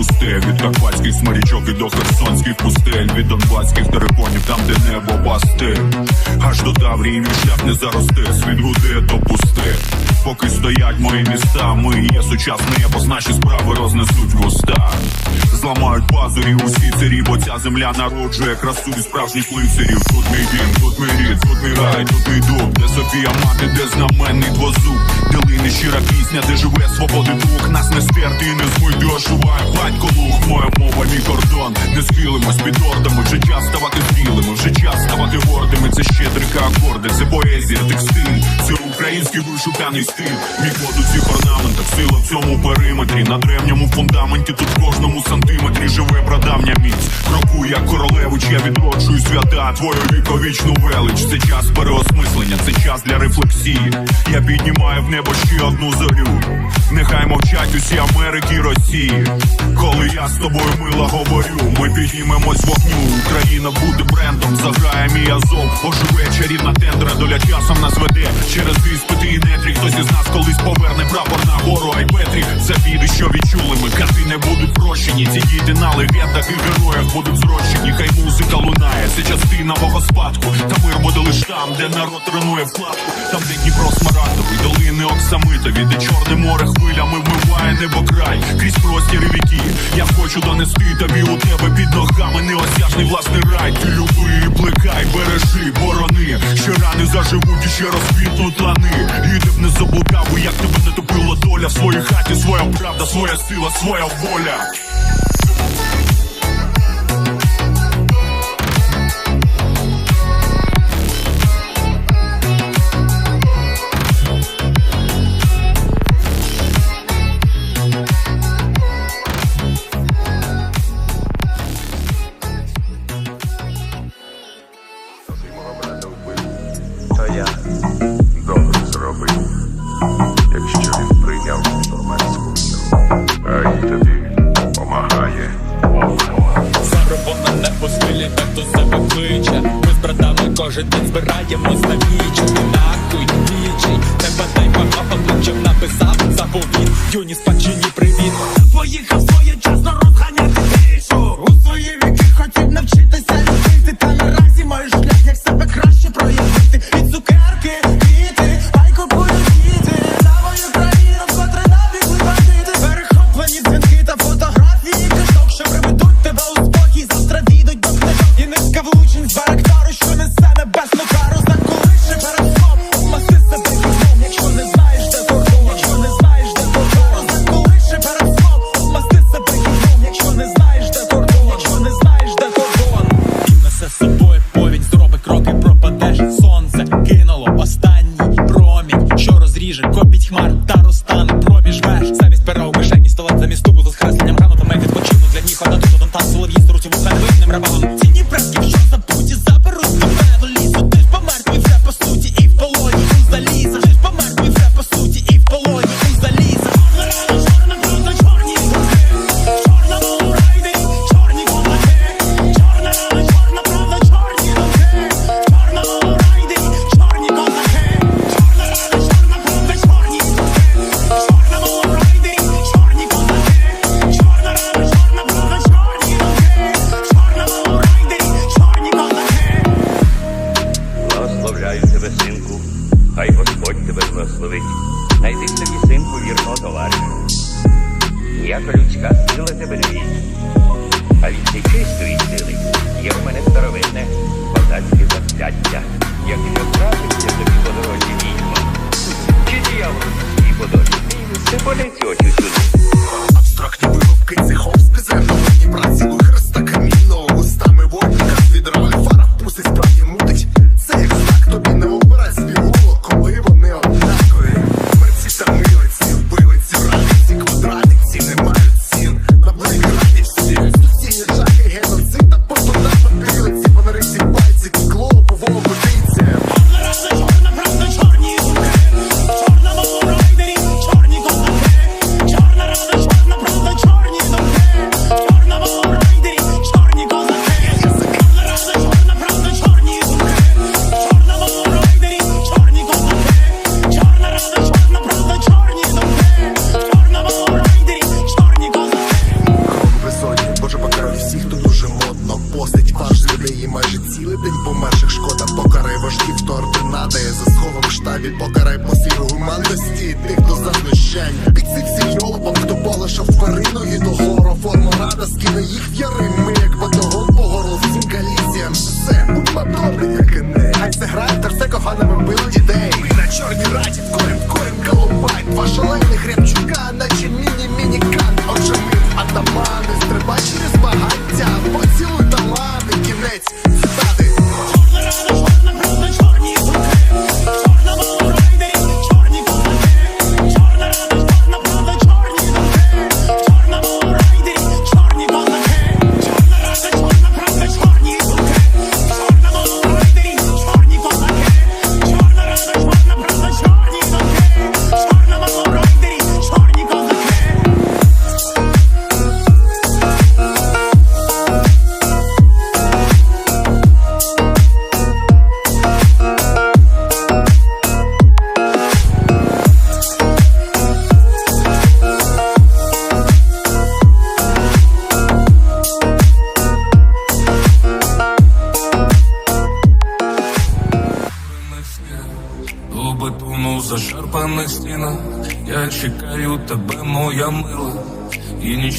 полісся Від карпатських смарічок і до херсонських пустель. Від донбаських териконів, там де небо пасте. Аж до Таврії мій шлях не заросте. Світ гуде, то пусте Поки стоять мої міста, ми є сучасне небо, наші справи рознесуть в уста Зламають пазурі усі царі, бо ця земля народжує красу від справжніх лицарів. Тут мій дім, тут мій рід, тут мій рай, тут мій дуб Де Софія мати, де знаменний двозуб. Де лине щира пісня, де живе свободи дух. Нас не стерти і не змити, оживає батько луг Моя мова, мій кордон, не схилимось під ордами Вже час ставати зрілими, вже час ставати гордими. Це щедрика акорди, це поезія, текстиль Це український вишуканий стиль. Мій код у цих орнаментах, сила в цьому периметрі. На древньому фундаменті тут в кожному сантиметрі живе прадавня міць. Кроку як королевич, я відроджую свята. Твою віковічну велич. Це час переосмислення, це час для рефлексії. Я піднімаю в небо ще одну зорю. Нехай мовчать усі Америки і Росії. Коли я з тобою мило говорю Ми піднімемось вогню. Україна буде заграє мій азов. Оживе чарівна тендра, доля часом нас веде. Через іспити і нетрі Хтось із нас колись поверне прапор на гору. Айпетрі Це біди, що відчули ми. Кати не будуть прощені. Ці діти на легендах і героях будуть зрощені. Хай музика лунає, це частина мого спадку. Та мир буде лиш там, де народ тренує вкладку. Там, де Дніпро смарагдовий, долини оксамитові Де чорне море хвилями вмиває небокрай Крізь простір і віки. Я хочу донести тобі у тебе під ногами Неосяжний власний рай. Ти люби плекай, бережи, борони. Ще рани заживуть і ще розквітнуть лани. І ти б не заблукав, як тебе не топила доля. В своїй хаті своя правда, своя сила, своя воля я добре зробив, якщо він прийняв нормальську а й тобі помагає. Заробона не по стилі, так до себе кличе Ми з братами кожен день збираємось на віч щастя, якщо трапиться тобі по дорозі відьма, чи диявол і по дорозі мінус, це болять очі сюди. Абстрактні виробки цехов з презервом і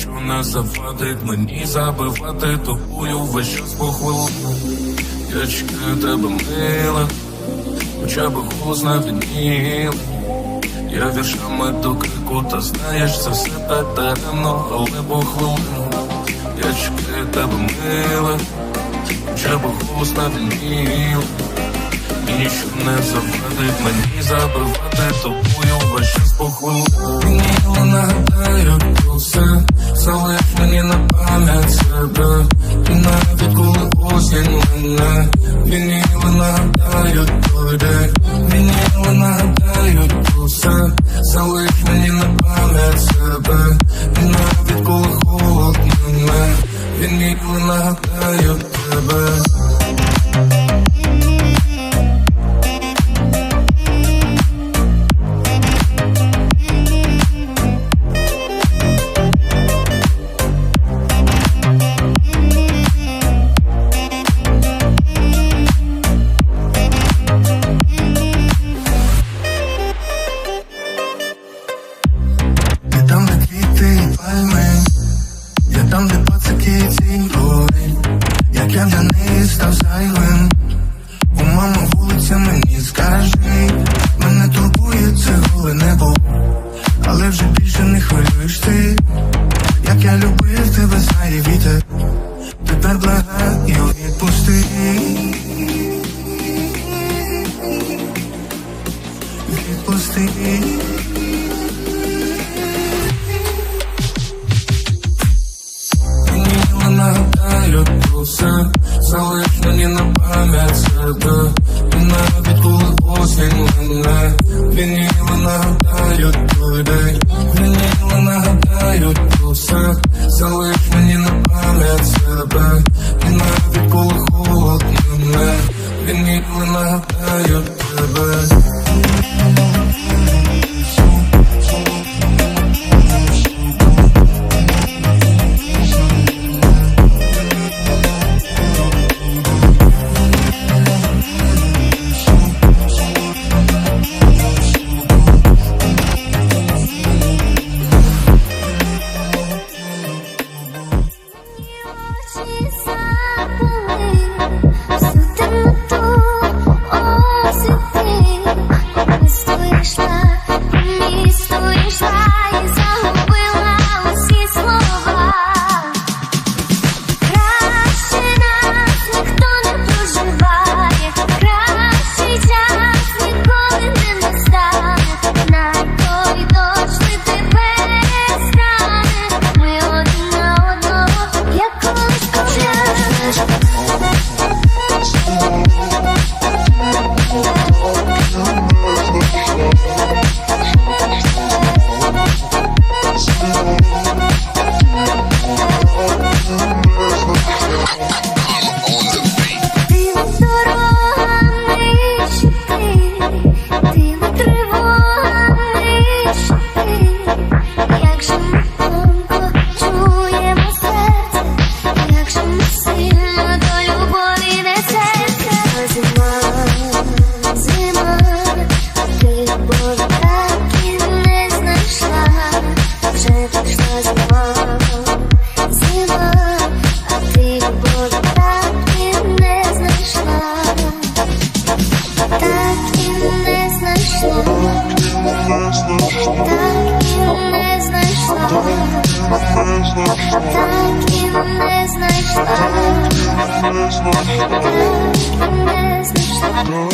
що не завадить мені забивати тобою весь час по хвилу. Я чекаю тебе мила, хоча б голос вініл. Я віршами до крику, та знаєш, це все так даремно, але по хвилину. Я чекаю тебе мила, хоча б голос вініл ніч не завадить мені забивати тобою весь по хвилу. Міло нагадаю про все, залиш мені на пам'ять себе. І навіть коли осінь мене, вініли нагадають той день, вініли нагадають про все, залиш мені на пам'ять себе. І навіть коли холод мене, вініли нагадають This так і не знайшла, так і не знайшла.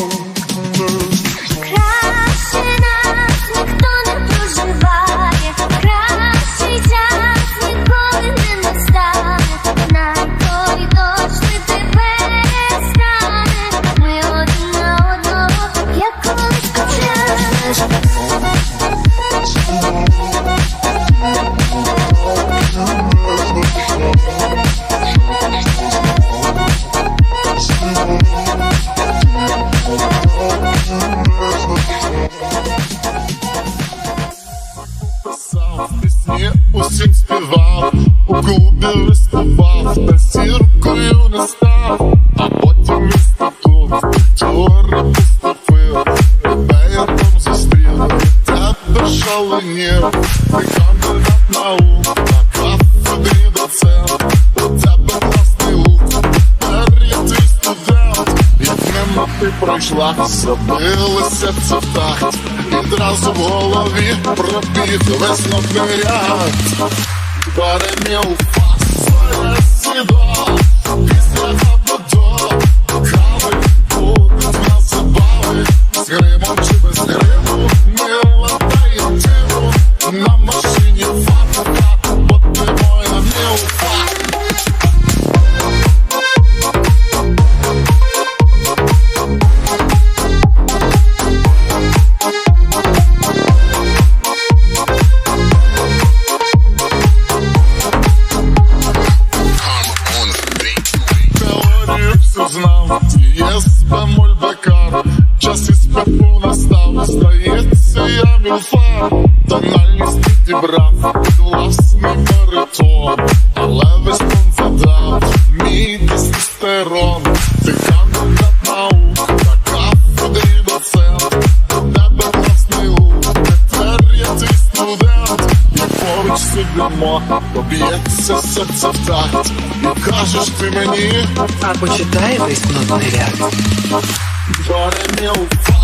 Пройшла, забилося це в такт, відразу в голові пробіг весь нотний ряд. Перемів фас, сідо, після або до, кави будуть на забави, з гримом чи без гриму, баритон Але весь тон задав, мій тестостерон. Ти кандидат наук, на кафедрі доцент У тебе класний лук, тепер я твій студент. Як поруч сидимо, поб'ється серце в такт І кажеш ти мені, А почитай весь нотний ряд. Перемів фас,